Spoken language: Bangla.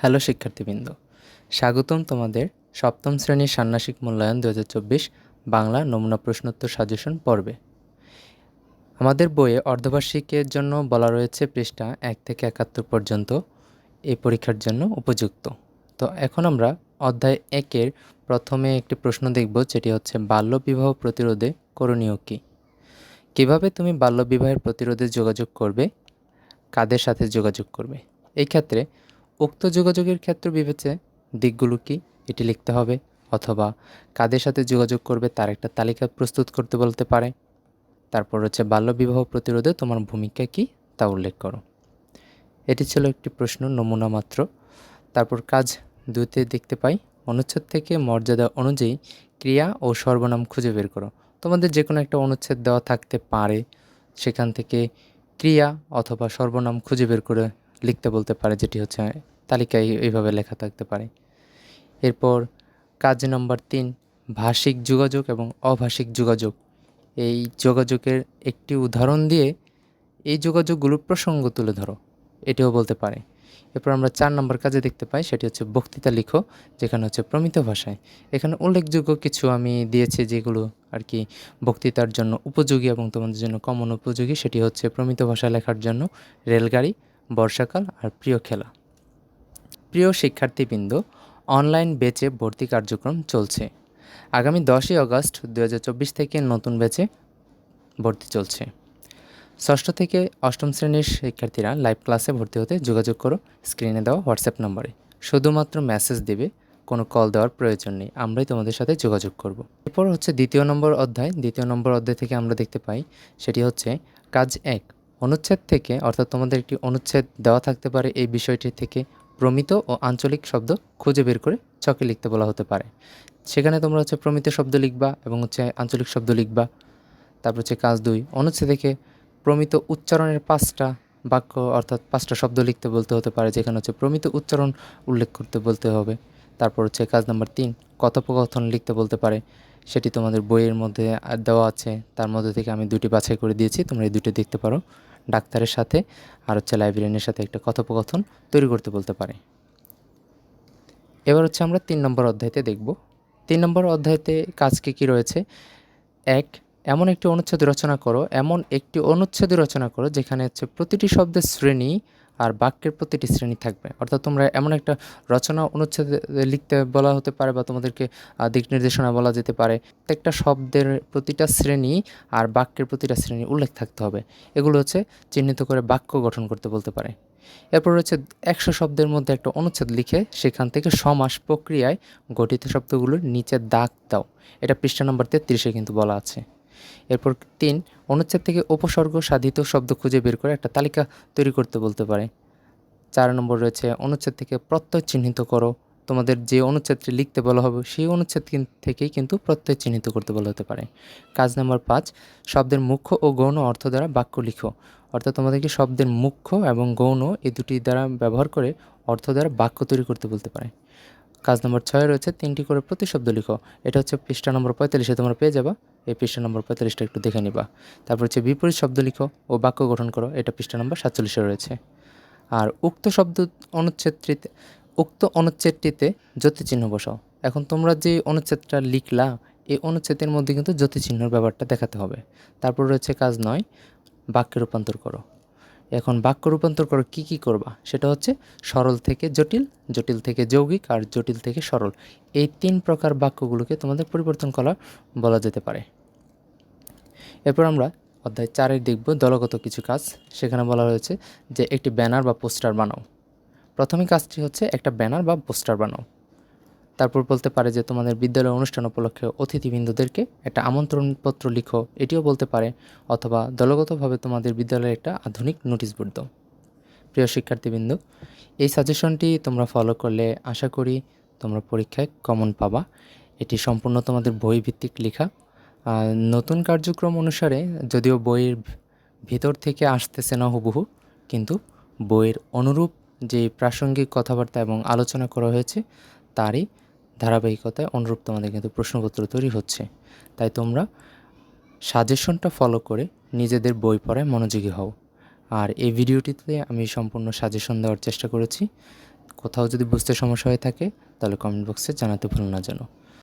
হ্যালো শিক্ষার্থীবৃন্দ, স্বাগতম তোমাদের সপ্তম শ্রেণির ষান্মাসিক মূল্যায়ন দু হাজার চব্বিশ বাংলা নমুনা প্রশ্নোত্তর সাজেশন পর্বে। আমাদের বইয়ে অর্ধবার্ষিকের জন্য বলা রয়েছে পৃষ্ঠা এক থেকে একাত্তর পর্যন্ত এই পরীক্ষার জন্য উপযুক্ত। তো এখন আমরা অধ্যায় একের প্রথমে একটি প্রশ্ন দেখব, যেটি হচ্ছে, বাল্যবিবাহ প্রতিরোধে করণীয় কী? কীভাবে তুমি বাল্যবিবাহের প্রতিরোধে যোগাযোগ করবে? কাদের সাথে যোগাযোগ করবে? এই ক্ষেত্রে উক্ত যোগাযোগের ক্ষেত্র বিবেচে দিকগুলো কি এটি লিখতে হবে অথবা কাদের সাথে যোগাযোগ করবে তার একটা তালিকা প্রস্তুত করতে বলতে পারে। তারপর হচ্ছে বাল্যবিবাহ প্রতিরোধে তোমার ভূমিকা কি তা উল্লেখ করো। এটি ছিল একটি প্রশ্ন, নমুনা মাত্র। তারপর কাজ দুইতে দেখতে পাই। অনুচ্ছেদ থেকে মর্যাদা অনুযায়ী ক্রিয়া ও সর্বনাম খুঁজে বের করো। তোমাদের যে কোনো একটা অনুচ্ছেদ দেওয়া থাকতে পারে। সেখান থেকে ক্রিয়া অথবা সর্বনাম খুঁজে বের করে লিখতে বলতে পারে, যেটি হচ্ছে তালিকায় এইভাবে লেখা থাকতে পারে। এরপর কাজ নম্বর তিন, ভাষিক যোগাযোগ এবং অভাষিক যোগাযোগ। এই যোগাযোগের একটি উদাহরণ দিয়ে এই যোগাযোগগুলোর প্রসঙ্গ তুলে ধরো, এটিও বলতে পারে। এরপর আমরা চার নম্বর কাজে দেখতে পাই, সেটি হচ্ছে বক্তৃতা লিখো, যেখানে হচ্ছে প্রমিত ভাষায়। এখানে উল্লেখযোগ্য কিছু আমি দিয়েছি যেগুলো আর কি বক্তৃতার জন্য উপযোগী এবং তোমাদের জন্য কমন উপযোগী, সেটি হচ্ছে প্রমিত ভাষা লেখার জন্য রেলগাড়ি বর্ষাকাল আর প্রিয় খেলা। প্রিয় শিক্ষার্থীবৃন্দ, অনলাইন বেচে ভর্তি কার্যক্রম চলছে। আগামী দশই আগস্ট দু থেকে নতুন বেচে ভর্তি চলছে। ষষ্ঠ থেকে অষ্টম শ্রেণির শিক্ষার্থীরা লাইভ ক্লাসে ভর্তি হতে যোগাযোগ করো। স্ক্রিনে দেওয়া হোয়াটসঅ্যাপ নম্বরে। শুধুমাত্র মেসেজ দেবে, কোনো কল দেওয়ার প্রয়োজন নেই। আমরাই তোমাদের সাথে যোগাযোগ করব। এরপর হচ্ছে দ্বিতীয় নম্বর অধ্যায়। দ্বিতীয় নম্বর অধ্যায় থেকে আমরা দেখতে পাই, সেটি হচ্ছে কাজ এক। অনুচ্ছেদ থেকে, অর্থাৎ তোমাদের একটি অনুচ্ছেদ দেওয়া থাকতে পারে এই বিষয়টি থেকে, প্রমিত ও আঞ্চলিক শব্দ খুঁজে বের করে ছকে লিখতে বলা হতে পারে। সেখানে তোমরা হচ্ছে প্রমিত শব্দ লিখবা এবং হচ্ছে আঞ্চলিক শব্দ লিখবা। তারপর হচ্ছে কাজ দুই, অনুচ্ছেদ থেকে প্রমিত উচ্চারণের পাঁচটা বাক্য, অর্থাৎ পাঁচটা শব্দ লিখতে বলতে হতে পারে, যেখানে হচ্ছে প্রমিত উচ্চারণ উল্লেখ করতে বলতে হবে। তারপর হচ্ছে কাজ নাম্বার তিন, কথোপকথন লিখতে বলতে পারে। সেটি তোমাদের বইয়ের মধ্যে দেওয়া আছে, তার মধ্যে থেকে আমি দুটি বাছাই করে দিয়েছি, তোমরা এই দুটি দেখতে পারো। ডাক্তারের সাথে আর হচ্ছে লাইব্রেরিয়ানের সাথে একটা কথোপকথন তৈরি করতে বলতে পারে। এবার হচ্ছে আমরা তিন নম্বর অধ্যায়তে দেখব। তিন নম্বর অধ্যায়তে কাজ কী কী রয়েছে? এক, এমন একটি অনুচ্ছেদ রচনা করো, এমন একটি অনুচ্ছেদ রচনা করো, যেখানে হচ্ছে প্রতিটি শব্দের শ্রেণি আর বাক্যের প্রতিটি শ্রেণি থাকবে। অর্থাৎ তোমরা এমন একটা রচনা, অনুচ্ছেদ লিখতে বলা হতে পারে বা তোমাদেরকে দিক নির্দেশনা বলা যেতে পারে। প্রত্যেকটা শব্দের প্রতিটা শ্রেণি আর বাক্যের প্রতিটা শ্রেণি উল্লেখ থাকতে হবে। এগুলো হচ্ছে চিহ্নিত করে বাক্য গঠন করতে বলতে পারে। এরপর রয়েছে একশো শব্দের মধ্যে একটা অনুচ্ছেদ লিখে সেখান থেকে সমাস প্রক্রিয়ায় গঠিত শব্দগুলোর নিচে দাগ দাও। এটা পৃষ্ঠা নম্বর তেত্রিশে কিন্তু বলা আছে। এরপর তিন, অনুচ্ছেদ থেকে উপসর্গ সাধিত শব্দ খুঁজে বের করে একটা তালিকা তৈরি করতে বলতে পারে। চার নম্বর রয়েছে, অনুচ্ছেদ থেকে প্রত্যয় চিহ্নিত করো। তোমাদের যে অনুচ্ছেদটি লিখতে বলা হবে, সেই অনুচ্ছেদ থেকেই কিন্তু প্রত্যয় চিহ্নিত করতে বলা হতে পারে। কাজ নাম্বার পাঁচ, শব্দের মুখ্য ও গৌণ অর্থ দ্বারা বাক্য লিখো। অর্থাৎ তোমাদেরকে শব্দের মুখ্য এবং গৌণ এই দুটি দ্বারা ব্যবহার করে অর্থ দ্বারা বাক্য তৈরি করতে বলতে পারে। কাজ নম্বর ছয় রয়েছে, তিনটি করে প্রতিশব্দ লিখো। এটা হচ্ছে পৃষ্ঠা নম্বর পঁয়তাল্লিশে তোমরা পেয়ে যাবা। এই পৃষ্ঠা নম্বর পঁয়তাল্লিশটা একটু দেখে নিবা। তারপর হচ্ছে বিপরীত শব্দ লিখো ও বাক্য গঠন করো। এটা পৃষ্ঠা নম্বর সাতচল্লিশে রয়েছে। আর উক্ত শব্দ অনুচ্ছেদটিতে, উক্ত অনুচ্ছেদটিতে জ্যোতিচিহ্ন বসাও। এখন তোমরা যে অনুচ্ছেদটা লিখলা, এই অনুচ্ছেদের মধ্যে কিন্তু জ্যোতিচিহ্নর ব্যাপারটা দেখাতে হবে। তারপর রয়েছে কাজ নয়, বাক্যে রূপান্তর করো। এখন বাক্য রূপান্তর করো কী কী করবা? সেটা হচ্ছে সরল থেকে জটিল জটিল থেকে যৌগিক আর জটিল থেকে সরল। এই তিন প্রকার বাক্যগুলোকে তোমাদের পরিবর্তন করা বলা যেতে পারে। এরপর আমরা অধ্যায় চারের দেখব দলগত কিছু কাজ। সেখানে বলা হয়েছে যে একটি ব্যানার বা পোস্টার বানাও। প্রথমে কাজটি হচ্ছে একটা ব্যানার বা পোস্টার বানাও। তারপর বলতে পারে যে তোমাদের বিদ্যালয় অনুষ্ঠান উপলক্ষে অতিথিবৃন্দদেরকে একটা আমন্ত্রণপত্র লিখো, এটিও বলতে পারে, অথবা দলগতভাবে তোমাদের বিদ্যালয়ে একটা আধুনিক নোটিশ বোর্ড দাও। প্রিয় শিক্ষার্থীবৃন্দ, এই সাজেশনটি তোমরা ফলো করলে আশা করি তোমরা পরীক্ষায় কমন পাবা। এটি সম্পূর্ণ তোমাদের বই ভিত্তিক লেখা নতুন কার্যক্রম অনুসারে যদিও বইয়ের ভিতর থেকে আসতেছে না হুবহু, কিন্তু বইয়ের অনুরূপ যে প্রাসঙ্গিক কথাবার্তা এবং আলোচনা করা হয়েছে, তারই ধারাবাহিকতায় অনুরূপ তোমাদের কিন্তু প্রশ্নপত্র তৈরি হচ্ছে। তাই তোমরা সাজেশনটা ফলো করে নিজেদের বই পড়ায় মনোযোগী হও। আর এই ভিডিওটিতে আমি সম্পূর্ণ সাজেশন দেওয়ার চেষ্টা করেছি। কোথাও যদি বুঝতে সমস্যা হয়ে থাকে, তাহলে কমেন্ট বক্সে জানাতে ভুল না যেন।